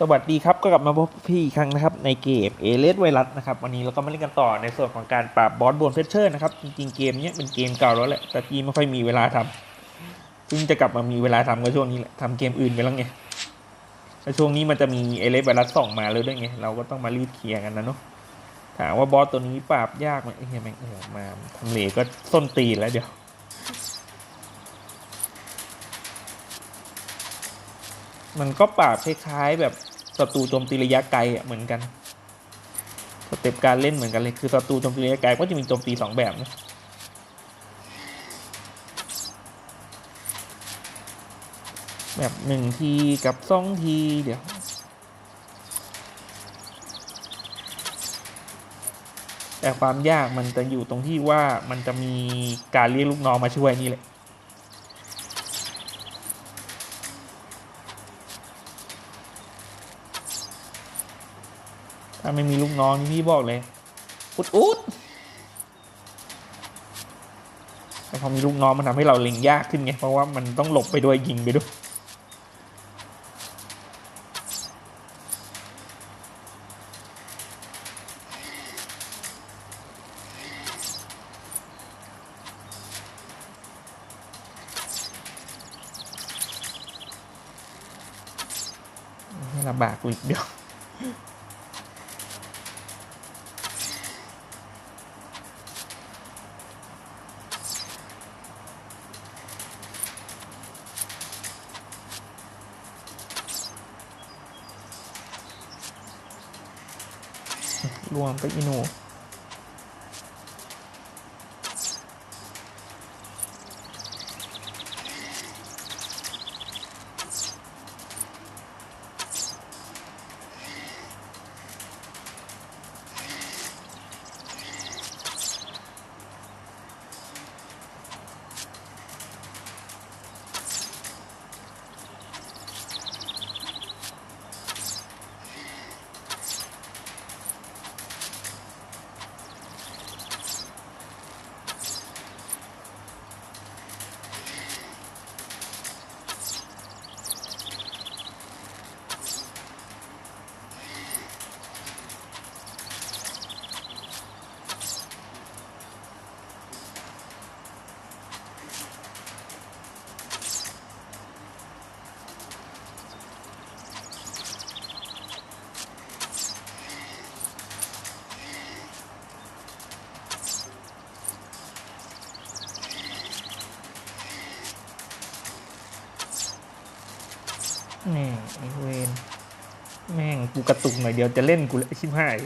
สวัสดีครับ ก็กลับมาพบพี่อีกครั้งนะครับ ในเกมเอเลสไวรัสนะครับ วันนี้เราก็มาเล่นกันต่อในส่วนของการปราบบอสบนเฟเชอร์นะครับ จริงๆ เกมเนี้ยเป็นเกมเก่าแล้วแหละ แต่พี่ไม่ค่อยมีเวลาทำซึ่งจะกลับมามีเวลาทำก็ช่วงนี้แหละทำเกมอื่นไปแล้วไงแล้วช่วงนี้มันจะมีเอเลสไวรัสสองมาเลยด้วยไง เราก็ต้องมารีบเคลียร์กันนะเนาะ ถามว่าบอสตัวนี้ปราบยากไหมเอ้ยแม่งโอ้โหมาทำเลก็ส้นตีนแล้วเดี๋ยวมันก็ปราบคล้ายๆแบบ ศัตรูโจมตีระยะไกลอะเหมือนกันสเต็ปการเล่นเหมือนกันเลยคือศัตรูโจมตีระยะไกลก็จะมีโจมตีสองแบบนะแบบหนึ่งทีกับสองทีเดี๋ยวแต่ความยากมันจะอยู่ตรงที่ว่ามันจะมีการเรียกลูกน้องมาช่วยนี่แหละ ถ้าไม่มีลูกน้องนี่พี่บอกเลยอุดอุดแต่พอมีลูกน้องมันทำให้เราเล็งยากขึ้นไง เพราะว่ามันต้องหลบไปด้วยยิงไปด้วยให้ลำบากกูอีกเดียว รว นี่ไอเวนแม่งกูกระตุกหน่อยเดียวจะเล่นกูเลยชิบหาย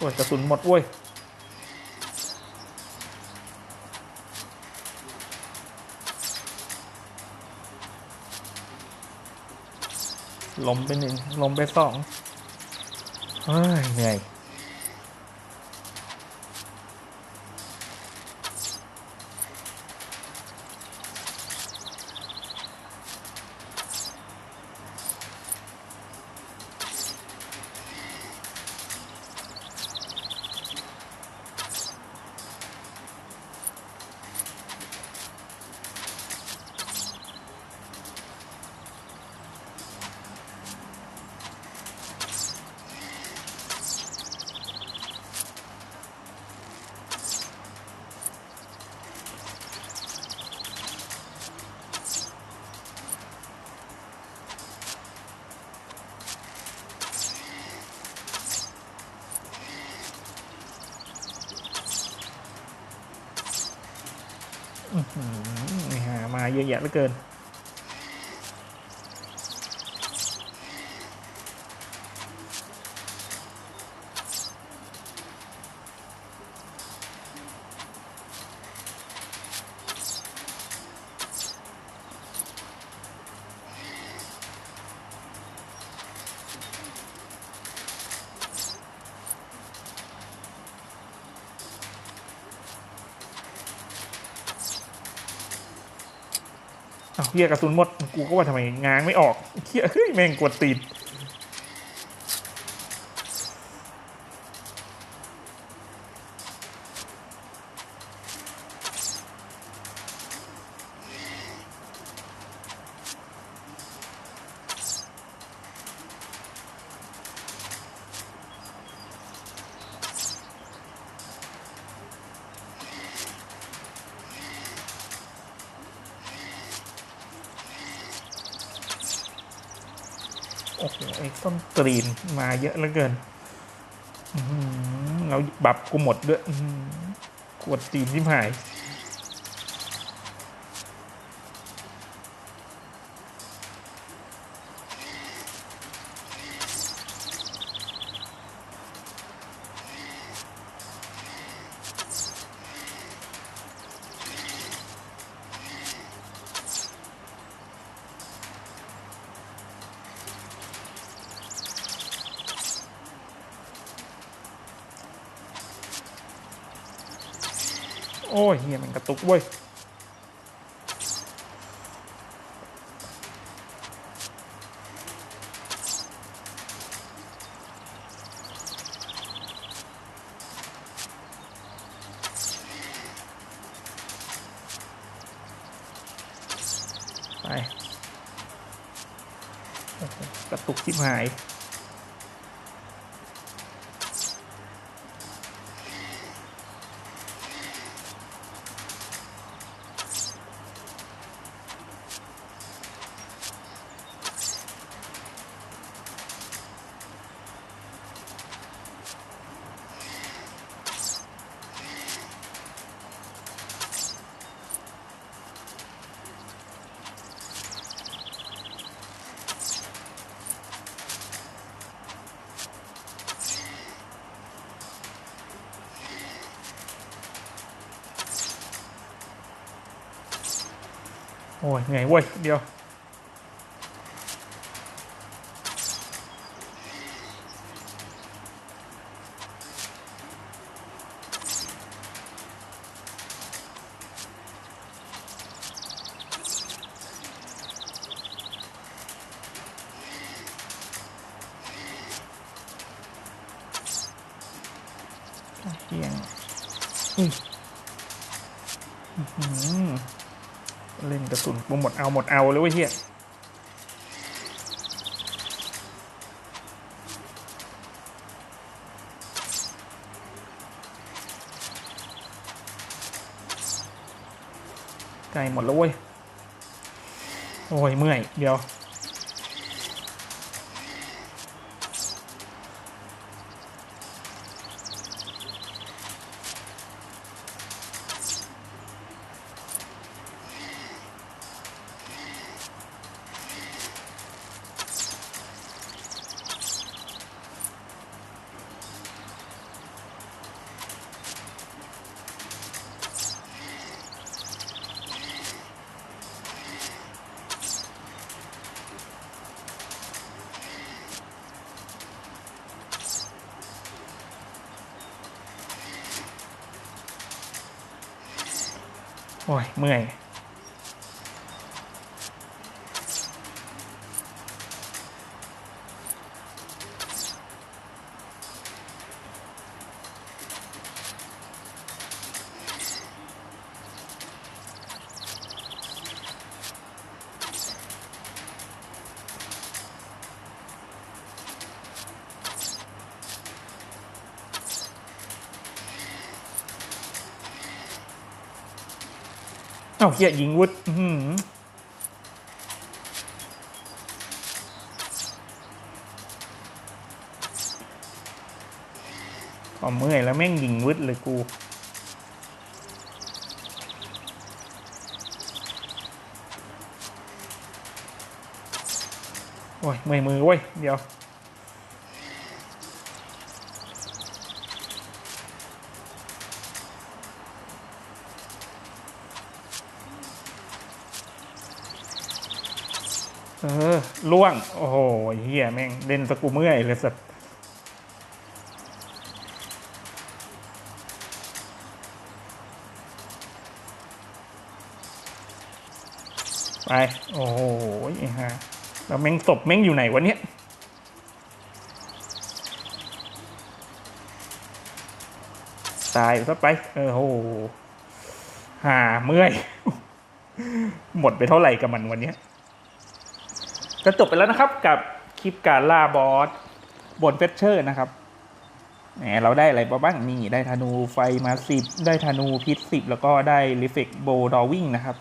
โอ้ยกระสุนหมดโว้ยลมไปหนึ่งลมไปสองเฮ้ยเหนื่อย เยอะแยะเหลือเกิน เฮียกระสุนหมด กูก็ว่าทำไมง้างไม่ออกเฮียเฮ้ยแม่งกดตีน ไอ้ต้นตรีนมาเยอะเหลือเกินเราบับกูหมดด้วยขวดตีนที่หาย โอ้ยเฮียมันกระตุกเว้ยไปกระตุกชิบหาย โอ้ยเหนื่อยเว้ยเดียว เกียงอุ้ยอื้อหือเล่น กระสุนกูหมดเอาหมดเอาเลยเว้ยเฮียใกล้หมดแล้วเว้ย โอ้ยเมื่อย เดี๋ยว โอ้ยเมื่อย เอ้าเฮียยิงวุฒอื้อหือพอเมื่อยแล้วแม่งยิงวุฒเลยกูโอ้ยเมื่อยมือเว้ย เดี๋ยว เออล่วง โอ้โหเฮียแม่งเล่นสกูเมื่อยเลยสัตว์ไป โอ้โหไอ้ห่าแล้วแม่งศพแม่งอยู่ไหนวะเนี่ยตายซะไป เออโหหาเมื่อย หมดไปเท่าไหร่กับมันวันนี้ จะจบไปแล้วนะครับกับคลิปการล่าบอสบนเฟชเชอร์นะครับแหมเราได้อะไรบ้างนี่ได้ธนูไฟมาสิบได้ธนูพิษสิบแล้วก็ได้รีเฟกโบดอวิ่งนะครับ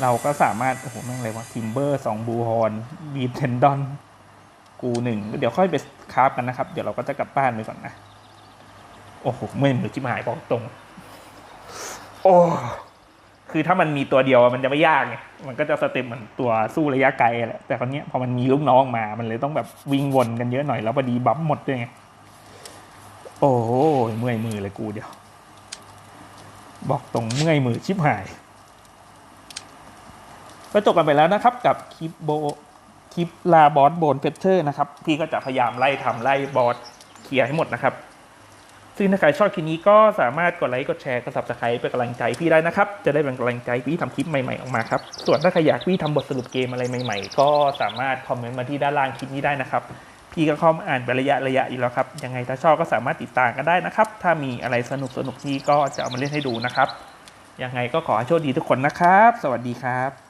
เราก็สามารถ โอ้โห แม่งอะไรวะทิมเบอร์สองบูฮอนบีเทนดอน กูหนึ่งเดี๋ยวค่อยไปคราฟกันนะครับ เดี๋ยวเราก็จะกลับบ้านไปก่อนนะ โอ้โห เมื่อยมือจิบหายบอกตรง โอ้ คือถ้ามันมีตัวเดียวมันจะไม่ยากไงมันก็จะสเต็ปเหมือนตัวสู้ระยะไกลแหละแต่คราวเนี้ยพอมันมีลูกน้องมา มันเลยต้องแบบวิ่งวนกันเยอะหน่อยแล้วพอดีบัฟหมดด้วยไงโอ้โหเมื่อยมือเลยกูเดียว บอกตรงเมื่อยมือชิบหาย ก็จบกันไปแล้วนะครับ กับคลิปโบคลิปลาบอสโบนเฟเชอร์นะครับ พี่ก็จะพยายามไล่ทำไล่บอสเคลียร์ให้หมดนะครับ ซึ่งถ้าใครชอบคลิปนี้ก็สามารถกดไลค์กดแชร์กด subscribe เป็นกำลังใจพี่ได้นะครับ จะได้เป็นกำลังใจพี่ทำคลิปใหม่ๆออกมาครับ ส่วนถ้าใครอยากพี่ทำบทสรุปเกมอะไรใหม่ๆ ก็สามารถคอมเมนต์มาที่ด้านล่างคลิปนี้ได้นะครับ พี่ก็เข้ามอ่านเป็นระยะระยะอยู่แล้วครับ ยังไงถ้าชอบก็สามารถติดตามกันได้นะครับ ถ้ามีอะไรสนุกสนุกๆพี่ก็จะเอามาเล่นให้ดูนะครับ ยังไงก็ขอให้โชคดีทุกคนนะครับ สวัสดีครับ